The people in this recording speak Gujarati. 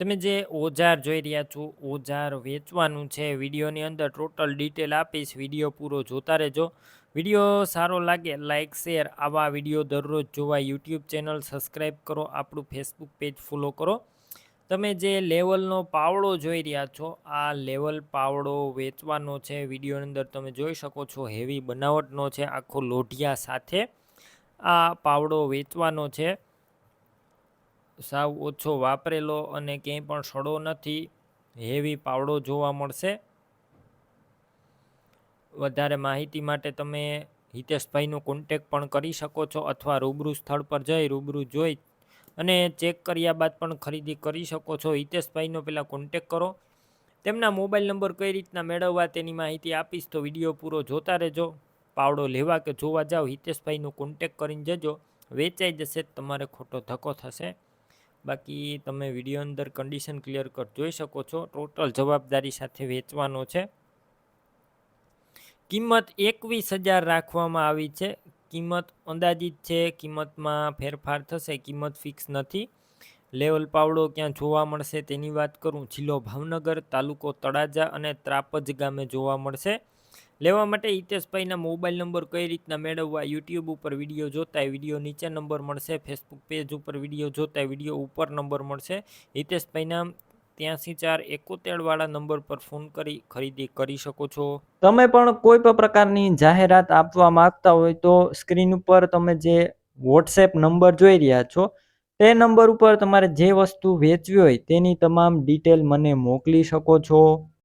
તમે જે ઓજાર જોઈ રહ્યા છો, ઓજાર વેચવાનું છે, વિડીયોની અંદર ટોટલ ડિટેલ આપીશ, વીડિયો પૂરો જોતા રહેજો. વીડિયો સારો લાગે લાઇક શેર આવા વીડિયો દરરોજ જોવા યુટ્યુબ ચેનલ સબસ્ક્રાઈબ કરો, આપણું ફેસબુક પેજ ફોલો કરો. તમે જે લેવલનો પાવડો જોઈ રહ્યા છો, આ લેવલ પાવડો વેચવાનો છે, વિડીયોની અંદર તમે જોઈ શકો છો હેવી બનાવટનો છે, આખો લોઢિયા સાથે આ પાવડો વેચવાનો છે. સાવ ઓછો વાપરેલો અને ક્યાંય પણ સડો નથી હેવી પાવડો જોવા મળશે. વધારે માહિતી માટે તમે હિતેશભાઈનો કોન્ટેક પણ કરી શકો છો અથવા રૂબરૂ સ્થળ પર જઈ રૂબરૂ જોઈ અને ચેક કર્યા બાદ પણ ખરીદી કરી શકો છો. હિતેશભાઈનો પહેલાં કોન્ટેક કરો. તેમના મોબાઈલ નંબર કઈ રીતના મેળવવા તેની માહિતી આપીશ તો વીડિયો પૂરો જોતા રહેજો. પાવડો લેવા કે જોવા જાઓ હિતેશભાઈનો કોન્ટેક કરીને જજો. વેચાઈ જશે, તમારે ખોટો ધક્કો થશે. બાકી તમે વીડિયો અંદર કન્ડિશન ક્લિયર કટ જોઈ શકો છો. ટોટલ જવાબદારી સાથે વેચવાનો છે. કિંમત એકવીસ હજાર રાખવામાં આવી છે. કિંમત અંદાજિત છે, કિંમતમાં ફેરફાર થશે, કિંમત ફિક્સ નથી. લેવલ પાવડો ક્યાં જોવા મળશે તેની વાત કરું. જિલ્લો ભાવનગર, તાલુકો તળાજા અને ત્રાપજ ગામે જોવા મળશે. લેવા માટે હિતેશભાઈના મોબાઈલ નંબર કઈ રીતના મેળવવા, યુટ્યુબ ઉપર વીડિયો જોતા વીડિયો નીચે નંબર મળશે, ફેસબુક પેજ ઉપર વીડિયો જોતા વીડિયો ઉપર નંબર મળશે. હિતેશભાઈના ત્યાંસી ચાર એકોતેરવાળા નંબર પર ફોન કરી ખરીદી કરી શકો છો. તમે પણ કોઈ પણ પ્રકારની જાહેરાત આપવા માંગતા હોય તો સ્ક્રીન ઉપર તમે જે વોટ્સએપ નંબર જોઈ રહ્યા છો, તે નંબર ઉપર તમારે જે વસ્તુ વેચવી હોય તેની તમામ ડિટેલ મને મોકલી શકો છો.